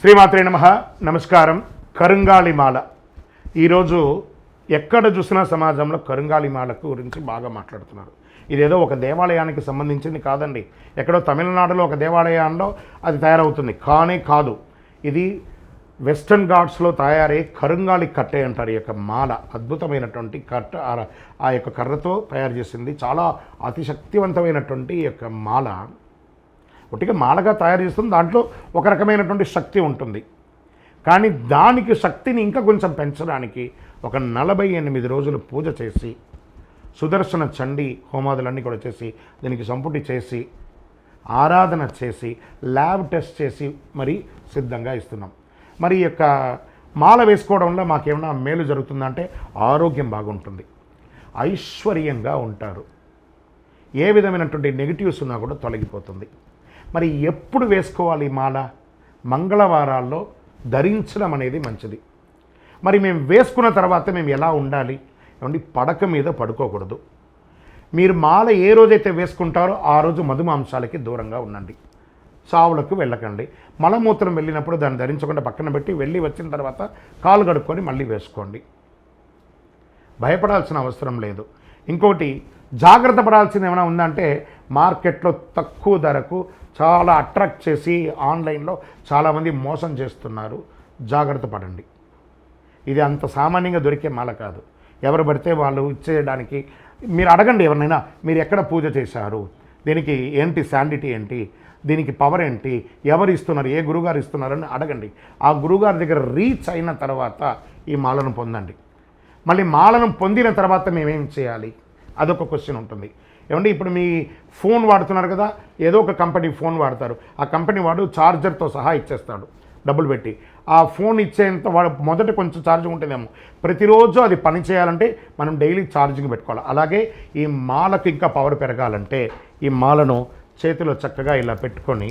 శ్రీమాత్రే నమ. నమస్కారం. కరుంగాలి మాల ఈరోజు ఎక్కడ చూసినా సమాజంలో కరుంగాళిమాలకు గురించి బాగా మాట్లాడుతున్నారు. ఇదేదో ఒక దేవాలయానికి సంబంధించింది కాదండి. ఎక్కడో తమిళనాడులో ఒక దేవాలయంలో అది తయారవుతుంది. కానే కాదు. ఇది వెస్టర్న్ ఘాట్స్లో తయారయ్యే కరుంగాలి కట్టే అంటారు. ఈ యొక్క మాల అద్భుతమైనటువంటి కట్ట ఆ- ఆ యొక్క కర్రతో తయారు చేసింది. చాలా అతిశక్తివంతమైనటువంటి ఈ యొక్క మాల. ఒట్టిగా మాలగా తయారు చేస్తుంది దాంట్లో ఒక రకమైనటువంటి శక్తి ఉంటుంది. కానీ దానికి శక్తిని ఇంకా కొంచెం పెంచడానికి ఒక నలభై ఎనిమిది రోజులు పూజ చేసి సుదర్శన చండి హోమాదులన్నీ కూడా చేసి దీనికి సంపుటి చేసి ఆరాధన చేసి ల్యాబ్ టెస్ట్ చేసి మరి సిద్ధంగా ఇస్తున్నాం. మరి ఈ యొక్క మాల వేసుకోవడం వల్ల మాకేమైనా మేలు జరుగుతుందంటే ఆరోగ్యం బాగుంటుంది. ఐశ్వర్యంగా ఉంటారు. ఏ విధమైనటువంటి నెగిటివ్స్ ఉన్నా కూడా తొలగిపోతుంది. మరి ఎప్పుడు వేసుకోవాలి మాల? మంగళవారాల్లో ధరించడం అనేది మంచిది. మరి మేము వేసుకున్న తర్వాత మేము ఎలా ఉండాలి? ఏమండి పడక మీద పడుకోకూడదు. మీరు మాల ఏ రోజైతే వేసుకుంటారో ఆ రోజు మధుమాంసాలకి దూరంగా ఉండండి. చావులకు వెళ్ళకండి. మలమూత్రం వెళ్ళినప్పుడు దాన్ని ధరించకుండా పక్కన పెట్టి వెళ్ళి వచ్చిన తర్వాత కాలు కడుక్కొని మళ్ళీ వేసుకోండి. భయపడాల్సిన అవసరం లేదు. ఇంకోటి జాగ్రత్త పడాల్సింది ఏమైనా ఉందంటే మార్కెట్లో తక్కువ ధరకు చాలా అట్రాక్ట్ చేసి ఆన్లైన్లో చాలామంది మోసం చేస్తున్నారు. జాగ్రత్త పడండి. ఇది అంత సామాన్యంగా దొరికే మాల కాదు. ఎవరు పడితే వాళ్ళు ఇచ్చేయడానికి మీరు అడగండి ఎవరినైనా మీరు ఎక్కడ పూజ చేశారు? దీనికి ఏంటి శాండిటీ ఏంటి? దీనికి పవర్ ఏంటి? ఎవరు ఇస్తున్నారు? ఏ గురుగారు ఇస్తున్నారని అడగండి. ఆ గురుగారి దగ్గర రీచ్ అయిన తర్వాత ఈ మాలను పొందండి. మళ్ళీ మాలను పొందిన తర్వాత మేమేం చేయాలి? అదొక క్వశ్చన్ ఉంటుంది. ఏమంటే ఇప్పుడు మీ ఫోన్ వాడుతున్నారు కదా ఏదో ఒక కంపెనీ ఫోన్ వాడతారు. ఆ కంపెనీ వాడు ఛార్జర్తో సహా ఇచ్చేస్తాడు డబ్బులు పెట్టి. ఆ ఫోన్ ఇచ్చేంత వాడు మొదట కొంచెం ఛార్జింగ్ ఉంటుందేమో. ప్రతిరోజు అది పని చేయాలంటే మనం డైలీ ఛార్జింగ్ పెట్టుకోవాలి. అలాగే ఈ మాలకు ఇంకా పవర్ పెరగాలంటే ఈ మాలను చేతిలో చక్కగా ఇలా పెట్టుకొని